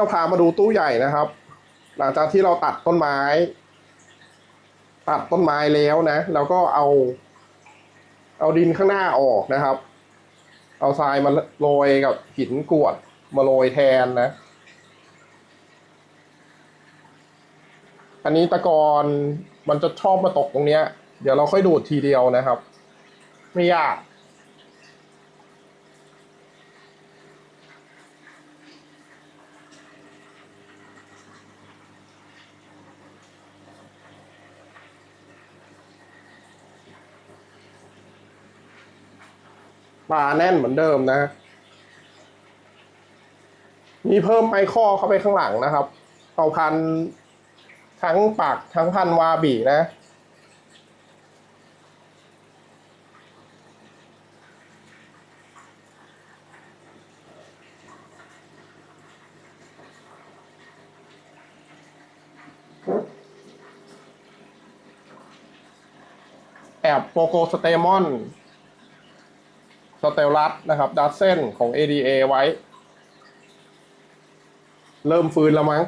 ี้เราพามาดูตู้ใหญ่นะครับ หลังจากที่เราตัดต้นไม้ ตัดต้นไม้แล้วนะแล้วก็เอา เอาดินข้างหน้าออกนะครับ เอาทรายมาโรยกับหินกรวดมาโรยแทนนะ อันนี้ตะกอนมันจะชอบมาตกตรงเนี้ย เดี๋ยวเราค่อยดูดทีเดียวนะครับ ไม่ยาก ปลาแน่นเหมือนเดิมนะ มีเพิ่มไมข้อเข้าไปข้างหลังนะครับ เอาพันทั้งปากทั้งพันวาบีนะแอบโปโกสเตมอน สเตลลัสนะครับดัตเซนของ ADA ไว้ เริ่มฟื้นแล้วมั้ง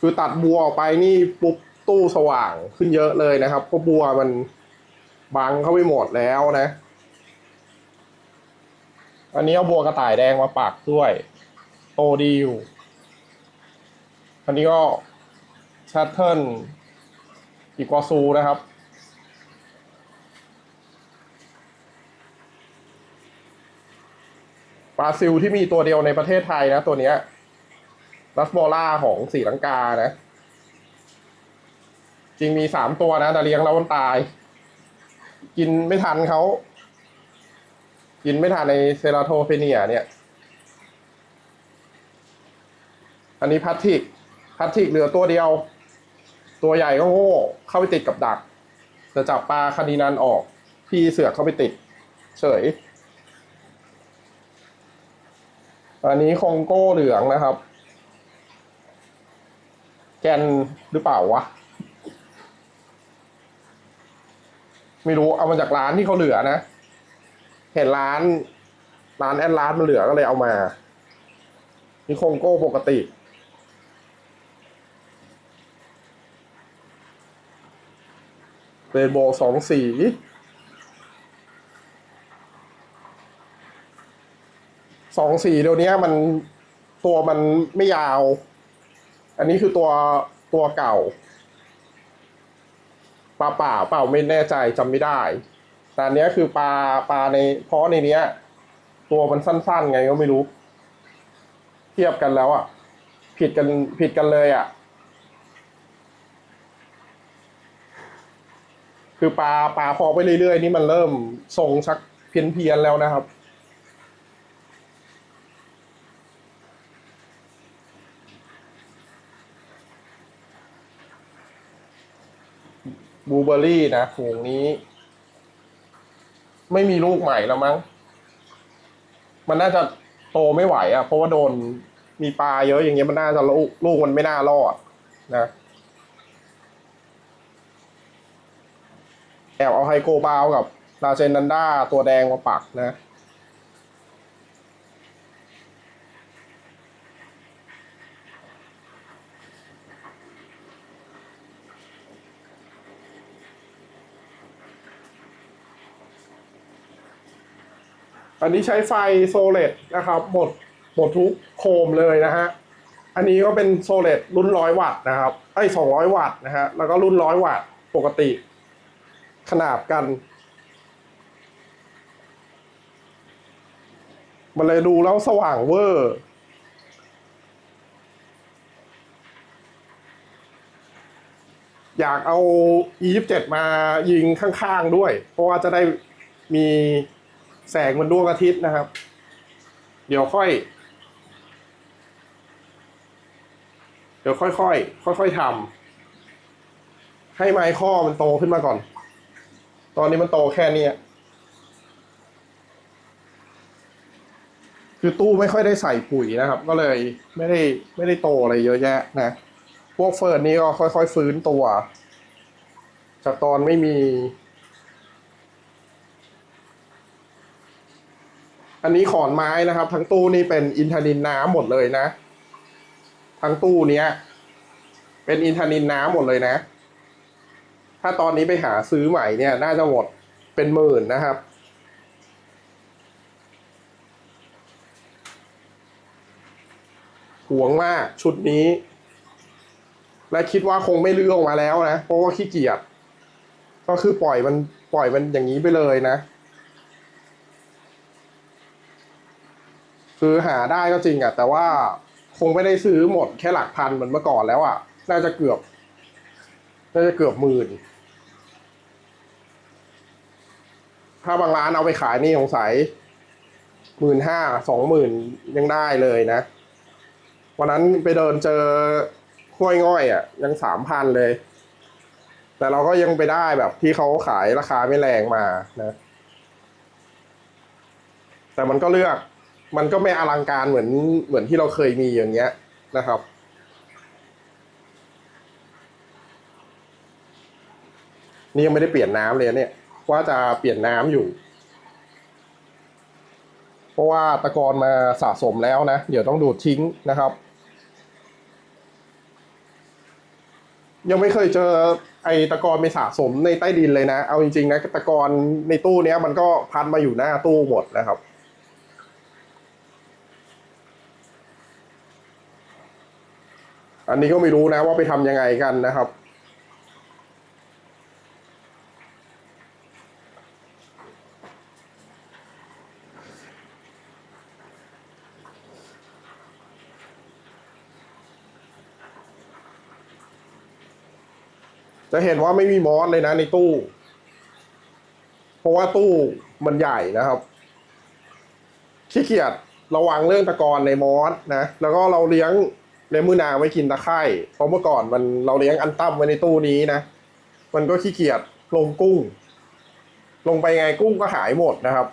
คือตัดบัวออกไปนี่ปุ๊บตู้สว่างขึ้นเยอะเลยนะครับเพราะบัวมันบังเข้าไปหมดแล้วนะ อันนี้เอาบัวกระต่ายแดงมาปักด้วย โตดีอยู่อันนี้ก็ชัตเทิลอีกวาซูนะครับ บราซิลที่มีตัวเดียวในประเทศไทยนะ ตัวเนี้ยรัสโบล่าของสีลังกานะ จริงมีสามตัวนะแต่เลี้ยงแล้วมันตาย กินไม่ทันเขา กินไม่ทันในเซราโทเฟเนีย เนี่ย อันนี้พลาสติกพลาสติกเหลือตัวเดียว ตัวใหญ่ก็โง่เข้าไปติดกับดัก จะจับปลาคานีนันออก พี่เสือกเข้าไปติด เฉย อันนี้คองโก้เหลืองนะครับ แกนหรือเปล่าวะ ไม่รู้เอามาจากร้านที่เขาเหลือนะ เห็นร้าน ร้านแอนร้านมันเหลือก็เลยเอามา นี่คองโก้ปกติเรนโบว์สองสี สองสี่เดี๋ยวนี้มันตัวมันไม่ยาว อันนี้คือตัวตัวเก่าปลาเปล่าเปล่าไม่แน่ใจจำไม่ได้ แต่อันเนี้ยคือปลาปลาในเพราะในเนี้ย ตัวมันสั้นๆไงก็ไม่รู้ เทียบกันแล้วอะ ผิดกันผิดกันเลยอะ คือปลาปลาพอไปเรื่อยๆ นี่มันเริ่มทรงชักเพี้ยนๆแล้วนะครับ บูเบอรี่นะฝูงนี้ ไม่มีลูกใหม่แล้วมั้ง มันน่าจะโตไม่ไหวอะ่ะ เพราะว่าโดนมีปลาเยอะอย่างเงี้ยมันน่าจะลูกลูกมันไม่น่ารอดนะแอบเอาไฮโกบาวกับลาเซนันด้าตัวแดงมาปักนะ อันนี้ใช้ไฟโซเลตนะครับ หมดหมดทุกโคมเลยนะฮะ อันนี้ก็เป็นโซเลตรุ่นร้อยวัตต์นะครับ ไอ้สองร้อยวัตต์นะฮะ แล้วก็รุ่นร้อยวัตต์ปกติขนาบกัน มันเลยดูแล้วสว่างเวอร์อยากเอา E27 มายิงข้างๆด้วย เพราะว่าจะได้มี แสงมันดวงอาทิตย์นะครับ เดี๋ยวค่อย เดี๋ยวค่อยๆค่อยๆทำให้ไม้ข้อมันโตขึ้นมาก่อน ตอนนี้มันโตแค่นี้คือตู้ไม่ค่อยได้ใส่ปุ๋ยนะครับ ก็เลยไม่ได้ไม่ได้โตอะไรเยอะแยะนะ พวกเฟิร์นนี้ก็ค่อยๆฟื้นตัว จากตอนไม่มี อันนี้ขอนไม้นะครับ ทั้งตู้นี่เป็นอินทนินน้ำหมดเลยนะ ทั้งตู้เนี้ย เป็นอินทนินน้ำหมดเลยนะ ถ้าตอนนี้ไปหาซื้อใหม่เนี่ย น่าจะหมดเป็นหมื่นนะครับ หวงมากชุดนี้ และคิดว่าคงไม่เลื้อออกมาแล้วนะ เพราะว่าขี้เกียจก็คือปล่อยมันปล่อยมันอย่างนี้ไปเลยนะ คือหาได้ก็จริงอะแต่ว่าคงไม่ได้ซื้อหมดแค่หลักพันเหมือนเมื่อก่อนแล้วอะน่าจะเกือบน่าจะเกือบหมื่น ถ้าบางร้านเอาไปขายนี่สงสัยหมื่นห้าสองหมื่นยังได้เลยนะ วันนั้นไปเดินเจอห้วยง่อยอะ ยังสามพันเลย แต่เราก็ยังไปได้แบบที่เขาขายราคาไม่แรงมานะ แต่มันก็เลือก มันก็ไม่อลังการเหมือนเหมือนที่เราเคยมีอย่างเงี้ยนะครับ นี่ยังไม่ได้เปลี่ยนน้ำเลยเนี่ย ว่าจะเปลี่ยนน้ำอยู่ เพราะว่าตะกอนมาสะสมแล้วนะ เดี๋ยวต้องดูดทิ้งนะครับ ยังไม่เคยเจอไอ้ตะกอนไปสะสมในใต้ดินเลยนะ เอาจริงๆนะตะกอนในตู้เนี้ยมันก็พันมาอยู่หน้าตู้หมดนะครับ อันนี้ก็ไม่รู้นะว่าไปทำยังไงกันนะครับ จะเห็นว่าไม่มีมอสเลยนะในตู้ เพราะว่าตู้มันใหญ่นะครับขี้เกียจระวังเรื่องตะกอนในมอสนะ แล้วก็เราเลี้ยง เลมือนางไว้กินตะไคร่เพราะเมื่อก่อนมันเราเลี้ยงอันตั้มไว้ในตู้นี้นะ มันก็ขี้เกียจลงกุ้ง ลงไปไงกุ้งก็หายหมดนะครับ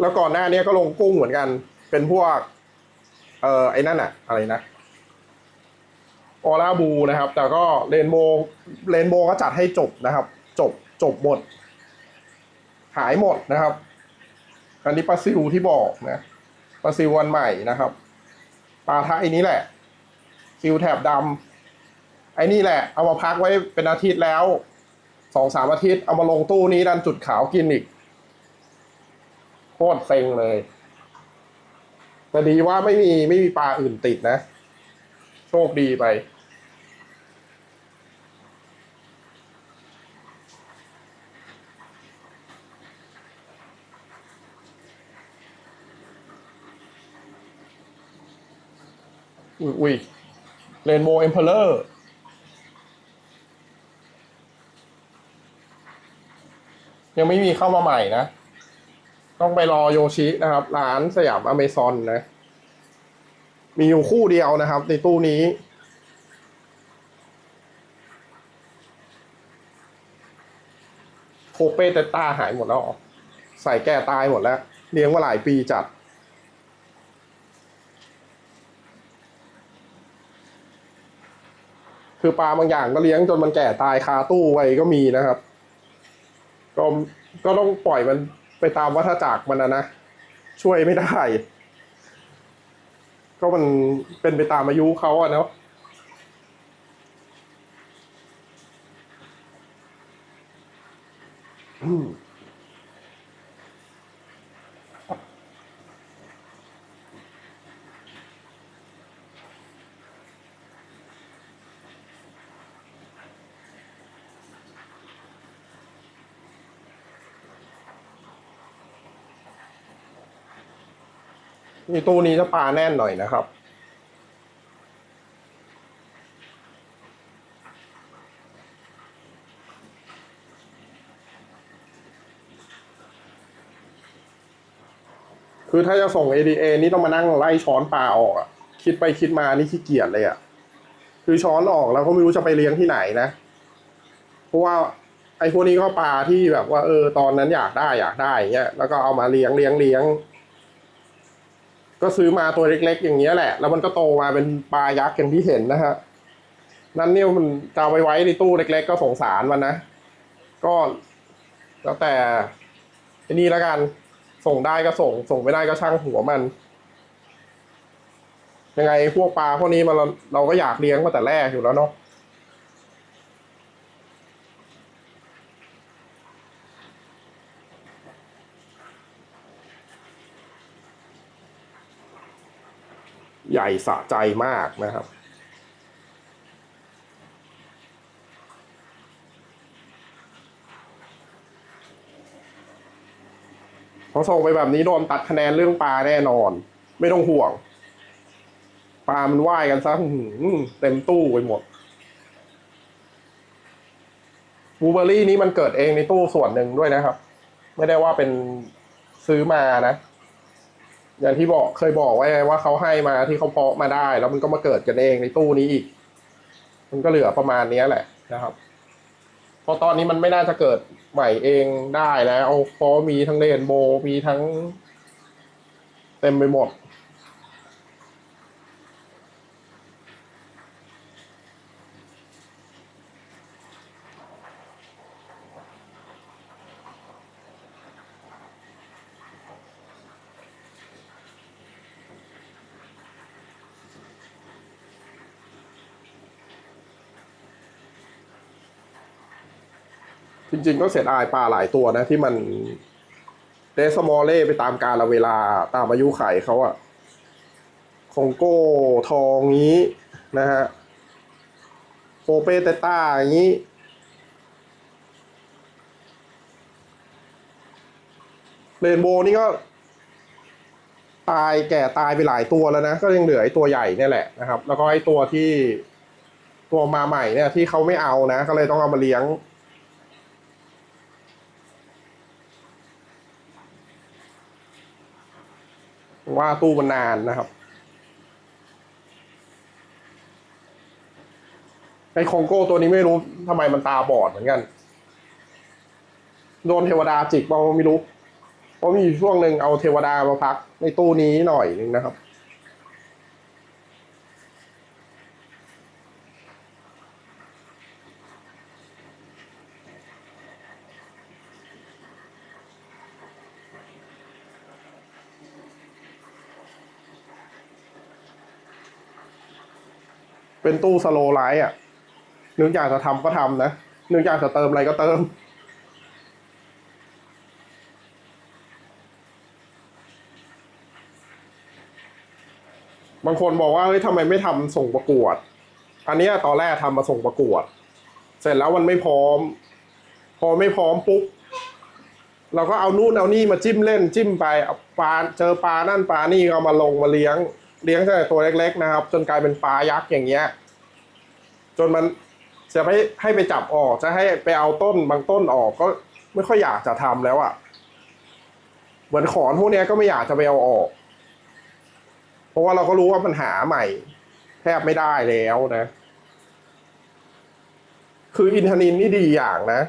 แล้วก่อนหน้านี้ก็ลงกุ้งเหมือนกัน เป็นพวก เอ่อไอ้นั่นอะอะไรนะออร่าบูนะครับ แต่ก็เรนโบเรนโบก็จัดให้จบนะครับ จบจบหมด หายหมดนะครับ อันนี้ปลาซิวที่บอกนะ ปลาซิววันใหม่นะครับปลาทะไอ้นี้แหละ ซิวแถบดำไอ้นี่แหละ เอามาพักไว้เป็นอาทิตย์แล้วสองสามอาทิตย์เอามาลงตู้นี้ดันจุดขาวกินอีกโคตรเซ็งเลย แต่ดีว่าไม่มีไม่มีปลาอื่นติดนะ โชคดีไป อุ้ยอุ้ยเรนโบว์เอ็มเพลเลอร์ยังไม่มีเข้ามาใหม่นะ ต้องไปรอโยชินะครับ ร้านสยามอเมซอนนะ มีอยู่คู่เดียวนะครับ ในตู้นี้ โคเป้เตต้าหายหมดแล้ว ใส่แก่ตายหมดแล้ว เลี้ยงมาหลายปีจัด คือปลาบางอย่างก็เลี้ยงจนมันแก่ตายคาตู้ไว้ก็มีนะครับ ก็ก็ต้องปล่อยมันไปตามวัฏจักรมันนะนะช่วยไม่ได้ ก็มันเป็นไปตามอายุเขาอะเนาะอืม นี่ตู้นี้จะปลาแน่นหน่อยนะครับ คือถ้าจะส่ง ADA นี่ต้องมานั่งไล่ช้อนปลาออกอะคิดไปคิดมานี่ขี้เกียจเลยอะคือช้อนออกแล้วก็ไม่รู้จะไปเลี้ยงที่ไหนนะ เพราะว่าไอ้พวกนี้ก็ปลาที่แบบว่าเออตอนนั้นอยากได้อยากได้เงี้ย แล้วก็เอามาเลี้ยงเลี้ยงเลี้ยง ก็ซื้อมาตัวเล็ก ๆ อย่างเงี้ยแหละ แล้วมันก็โตมาเป็นปลายักษ์อย่างที่เห็นนะฮะนั่นเนี่ยมันจะเอาไปไว้ในตู้เล็ก ๆ ก็สงสารมันนะ ก็แล้วแต่อ้นี่แล้วกัน ส่งได้ก็ส่ง ส่งไม่ได้ก็ช่างหัวมัน ยังไงพวกปลาพวกนี้มันเราเราก็อยากเลี้ยงมาแต่แรกอยู่แล้วเนาะ ใหญ่สะใจมากนะครับ พอส่งไปแบบนี้โดนตัดคะแนนเรื่องปลาแน่นอน ไม่ต้องห่วง ปลามันว่ายกันซะเต็มตู้ไปหมดบูเบอร์รี่นี้มันเกิดเองในตู้ส่วนหนึ่งด้วยนะครับ ไม่ได้ว่าเป็นซื้อมานะ อย่างที่บอกเคยบอกไว้ว่าเขาให้มาที่เขาเพาะมาได้ แล้วมันก็มาเกิดกันเองในตู้นี้อีก มันก็เหลือประมาณนี้แหละนะครับเพราะตอนนี้มันไม่น่าจะเกิดใหม่เองได้แล้วเพราะมีทั้งเรนโบว์มีทั้ง เต็มไปหมด ริง ๆ ก็เสียดายปลาหลายตัวนะที่มันเดสมอลเล่ไปตามกาลเวลาตามอายุไขเขาอะคองโก้ทองนี้นะฮะโปเปเตต้าอย่างนี้ เรนโบนี่ก็ ตายแก่ตายไปหลายตัวแล้วนะ ก็ยังเหลือไอ้ตัวใหญ่เนี่ยแหละนะครับ แล้วก็ไอ้ตัวที่ตัวมาใหม่เนี่ยที่เขาไม่เอานะ ก็เลยต้องเอามาเลี้ยง ว่าตู้มันนานนะครับไอ้คองโก้ตัวนี้ไม่รู้ทำไมมันตาบอดเหมือนกัน โดนเทวดาจิกเราไม่รู้ เพราะมีอยู่ช่วงหนึ่งเอาเทวดามาพักในตู้นี้หน่อยนึงนะครับ เป็นตู้สโลไลท์อะนึกอยากจะทำก็ทำนะนึกอยากจะเติมอะไรก็เติม บางคนบอกว่าเฮ้ยทำไมไม่ทำส่งประกวด อันเนี้ยตอนแรกทำมาส่งประกวด เสร็จแล้วมันไม่พร้อม พอไม่พร้อมปุ๊บเราก็เอานู่นเอานี่มาจิ้มเล่นจิ้มไปเอาปลาเจอปลานั่นปลานี่ก็เอามาลงมาเลี้ยง เลี้ยงตั้งแต่ตัวเล็ก ๆ นะครับ จนกลายเป็นปลายักษ์อย่างเงี้ย จนมันจะให้ให้ไปจับออกจะให้ไปเอาต้นบางต้นออกก็ไม่ค่อยอยากจะทำแล้วอะ่ะเหมือนขอนพวกนี้ก็ไม่อยากจะไปเอาออก เพราะว่าเราก็รู้ว่ามันหาใหม่ แทบไม่ได้แล้วนะ คืออินทนินนี่ดีอย่างนะ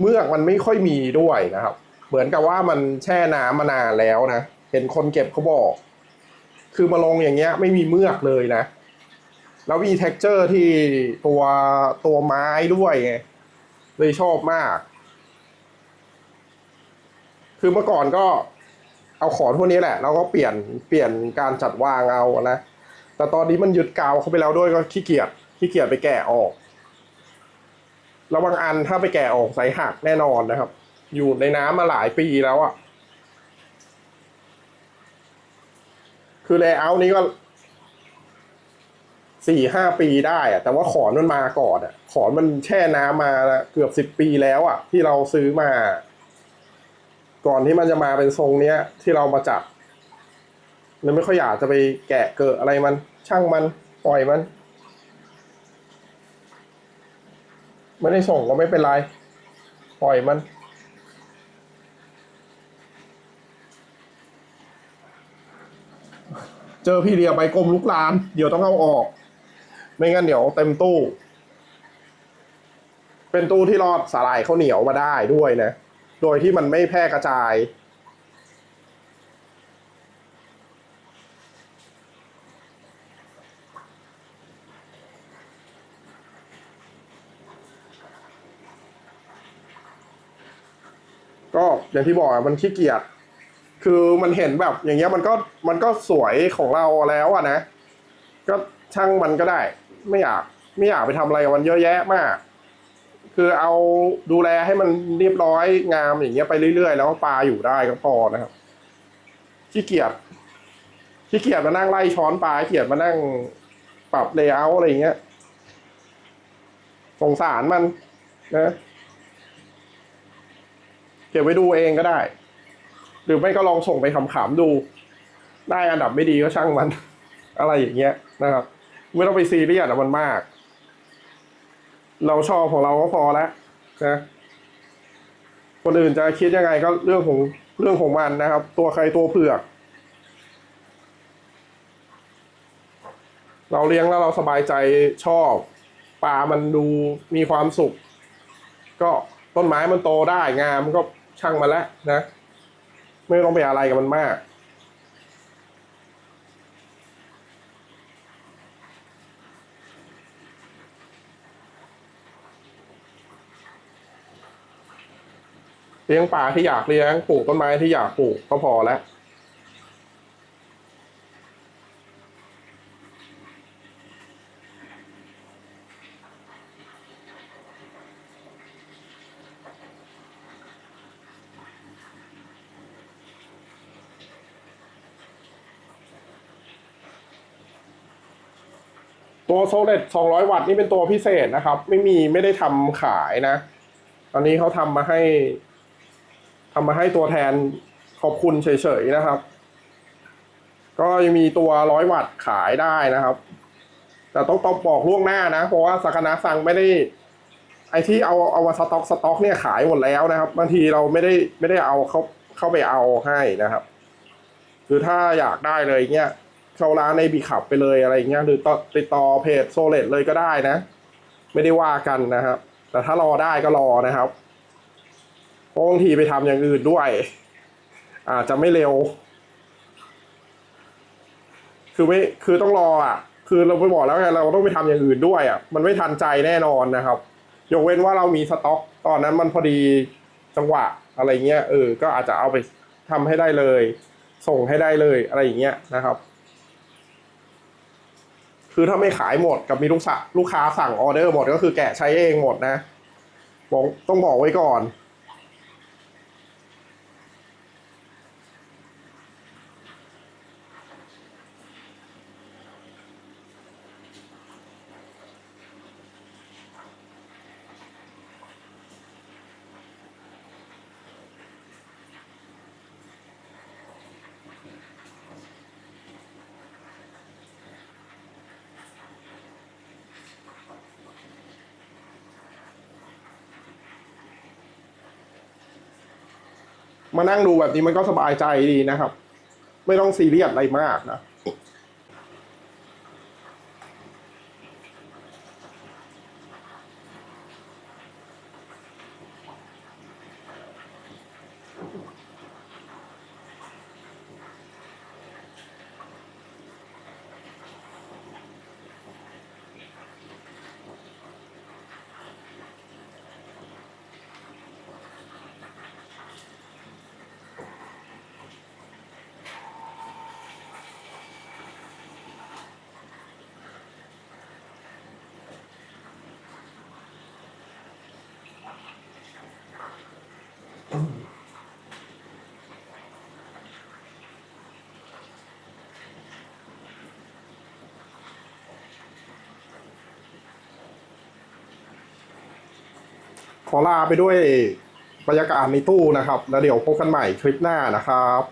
เมือกมันไม่ค่อยมีด้วยนะครับ เหมือนกับว่ามันแช่น้ำมานานแล้วนะ เห็นคนเก็บเขาบอก คือมาลงอย่างเงี้ย ไม่มีเมือกเลยนะ แล้วมี t e x t อร์ที่ตัวตัวไม้ด้วยไงเลยชอบมาก คือเมื่อก่อนก็เอาขอนพวกนี้แหละแล้วก็เปลี่ยนเปลี่ยนการจัดวางเอานะ แต่ตอนนี้มันยึดกาวเข้าไปแล้วด้วยก็ขี้เกียจขี้เกียจไปแกะออกแล้วบางอันถ้าไปแกะออกใส่หักแน่นอนนะครับ อยู่ในน้ำมาหลายปีแล้วอะ่ะ คือเลเยอร์นี้ก็ สี่ห้าปีได้อะแต่ว่าขอนมันมาก่อนอะขอนมันแช่น้ำมาเกือบสิบปีแล้วอะที่เราซื้อมา ก่อนที่มันจะมาเป็นทรงเนี้ย ที่เรามาจัดเลยไม่ค่อยอยากจะไปแกะเกิดอะไรมัน ช่างมันปล่อยมันไม่ได้ส่งก็ไม่เป็นไร ปล่อยมัน เจอพี่เดียใบกลมลุกลานเดี๋ยวต้องเอาออก ไม่งั้นเดี๋ยวเต็มตู้ เป็นตู้ที่รอดสาหร่ายข้าวเหนียวมาได้ด้วยนะ โดยที่มันไม่แพร่กระจายก็อย่างที่บอกอะมันขี้เกียจ คือมันเห็นแบบอย่างเงี้ยมันก็มันก็สวยของเราแล้วอะนะ ก็ช่างมันก็ได้ ไม่อยากไม่อยากไปทำอะไรกับมันเยอะแยะมาก คือเอาดูแลให้มันเรียบร้อยงามอย่างเงี้ยไปเรื่อยๆ แล้วปลาอยู่ได้ก็พอนะครับขี้เกียจขี้เกียจมานั่งไล่ช้อนปลาขี้เกียจมานั่งปรับเลเยอร์อะไรอย่างเงี้ยสงสารมันนะเก็บไว้ดูเองก็ได้ หรือไม่ก็ลองส่งไปขำๆดู ได้อันดับไม่ดีก็ช่างมัน อะไรอย่างเงี้ยนะครับ ไม่ต้องไปซีเรียสอะมันมาก เราชอบของเราก็พอแล้วนะคนอื่นจะคิดยังไงก็เรื่องของเรื่องของมันนะครับ ตัวใครตัวเผือก เราเลี้ยงแล้วเราสบายใจชอบปลามันดูมีความสุข ก็ต้นไม้มันโตได้งามก็ช่างมาแล้วนะ ไม่ต้องไปอะไรกับมันมาก เลี้ยงปลาที่อยากเลี้ยงปลูกต้นไม้ที่อยากปลูกก็พอแล้วตัวโซเลต200 วัตต์นี่เป็นตัวพิเศษนะครับ ไม่มีไม่ได้ทำขายนะ ตอนนี้เขาทำมาให้ ทำมาให้ตัวแทนขอบคุณเฉยๆนะครับ ก็ยังมีตัวร้อยวัตต์ขายได้นะครับ แต่ต้องต้องบอกล่วงหน้านะ เพราะว่าสักนาซังไม่ได้ ไอที่เอาเอามาสต็อกสต็อกเนี่ยขายหมดแล้วนะครับบางทีเราไม่ได้ไม่ได้เอาเขาเข้าไปเอาให้นะครับ คือถ้าอยากได้เลยเงี้ยเข้าร้านในบีขับไปเลยอะไรเงี้ยหรือต่อติดต่อเพจโซเลตเลยก็ได้นะ ไม่ได้ว่ากันนะครับ แต่ถ้ารอได้ก็รอนะครับ เพราะบางทีไปทำอย่างอื่นด้วย อาจจะไม่เร็ว คือไม่คือต้องรออะ คือเราไปบอกแล้วไงเราต้องไปทำอย่างอื่นด้วยอะมันไม่ทันใจแน่นอนนะครับ ยกเว้นว่าเรามีสต็อก ตอนนั้นมันพอดีจังหวะอะไรเงี้ยเออ ก็อาจจะเอาไปทำให้ได้เลย ส่งให้ได้เลยอะไรอย่างเงี้ยนะครับคือถ้าไม่ขายหมดกับมีลูกสะลูกค้าสั่งออเดอร์หมดก็คือแกะใช้เองหมดนะบอกต้องบอกไว้ก่อน มานั่งดูแบบนี้มันก็สบายใจดีนะครับ ไม่ต้องซีเรียสอะไรมากนะ ขอลาไปด้วยบรรยากาศในตู้นะครับ แล้วเดี๋ยวพบกันใหม่คลิปหน้านะครับ